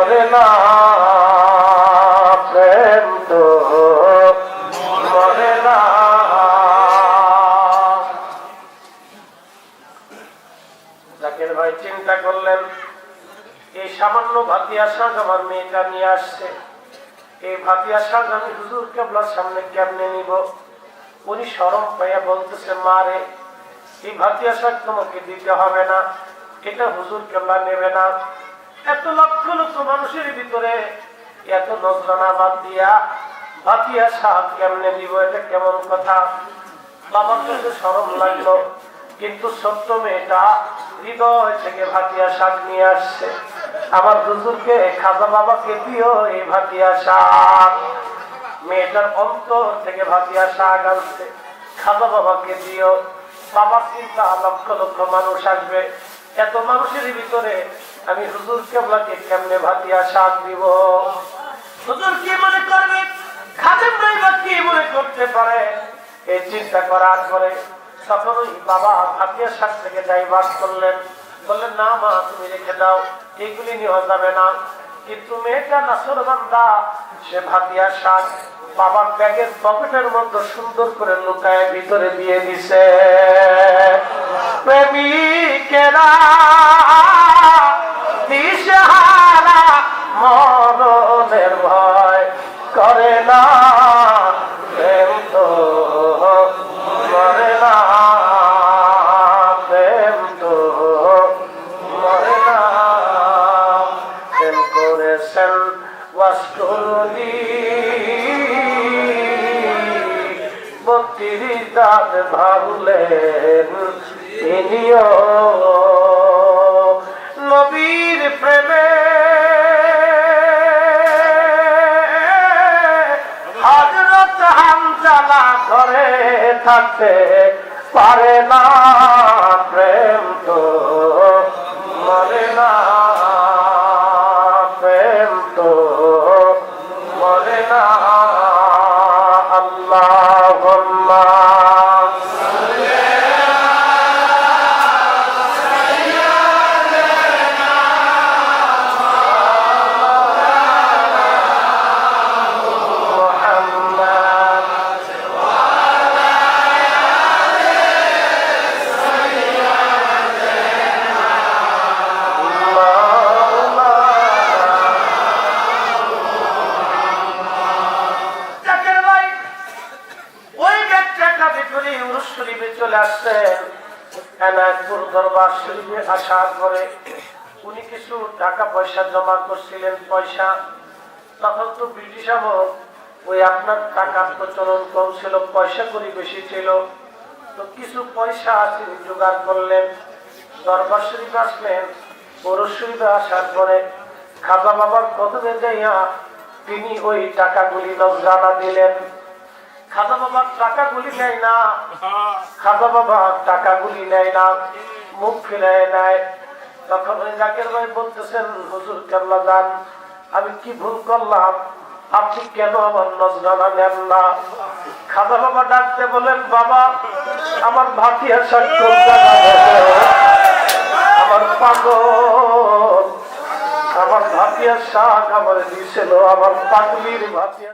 মরে না প্রেম তো মরে না। জাকির ভাই চিন্তা করলেন, এই সামান্য ভাতিয়া সাজ আমার মেয়েটা নিয়ে আসছে। এই ভাতিয়া সাজ আমি হুজুর কেবলার সামনে কেমনে নিব? উনি সরম পাইয়া বলতেছে মারে এই ভাতিয়া সাজ তোমাকে দিতে হবে না, এটা হুজুর কেবলা নেবে না। এত লক্ষ লক্ষ মানুষের ভিতরে এত নজরানা বাদ দিয়া ভাতিয়া শাক কেমনে দিব, এটা কেমন কথা? বাবার কাছে সরম লাগল, কিন্তু সত্য মেয়েটা হৃদয় থেকে ভাতিয়া শাক নিয়ে আসছে। আমার হুজুরকে খাজা বাবাকে দিও এই ভাতিয়া শাক। মেয়েটার অন্তর থেকে ভাতিয়া শাক আনছে, খাজা বাবাকে দিও। বাবার চিন্তা লক্ষ লক্ষ মানুষ আসবে। এত মানুষের ভিতরে আমি হুজুর কেবলাকে কেমনে ভাতিয়া শাক দিব? হুজুর কি মনে করবে? খাদেম কি মনে করতে পারে? এই চিন্তা করার পরে বাবা ভাতিয়া থেকে করলেন। বললেন, না মা, তুমি রেখে দাও এইগুলি নেওয়া যাবে না। কিন্তু মেয়েটা নাসর বান্দা, সে ভাতিয়া শাক বাবার ব্যাগের পকেটের মধ্যে সুন্দর করে লুকায় ভিতরে দিয়ে দিছে। প্রেমিকেরা ভয় করে না, প্রেম তো মরে না, প্রেম তো মরে না। প্রেম করেছেন দাঁত ভাবলেন তিনিও হামজালা করে থাকতে পারে না প্রেম তো মরে না প্রেম তো মরে না আল্লাহ। শরীফে চলে আসছেন এনায়তপুর দরবার শরীফে আসার পরে উনি কিছু টাকা পয়সা জমা করছিলেন, পয়সা। তখন তো ব্রিটিশ আমল ওই আপনার টাকার প্রচলন কম ছিল, পয়সা করি বেশি ছিল। তো কিছু পয়সা তিনি জোগাড় করলেন। দরবার শরীফ আসলেন পৌর শরীফে আসার পরে খাজা বাবার কদমে যাইয়া তিনি ওই টাকাগুলি নজরানা দিলেন। খাজা বাবার টাকাগুলি নেয় না। খাজা বাবা টাকাগুলি নেয় না মুখ ফিরায় নেয়। তখন ওই জাকের ভাই বলতেছেন হুজুর কেবলা যান আমি কি ভুল করলাম? আপনি কেন আমার নজরানা নেন না? খাজা বাবা ডাকতে বলেন বাবা আমার ভাতিয়া সাক্ষর আমার পাগল আমার ভাতিয়া শাক আমার দিছিল আমার পাগলির ভাতিয়া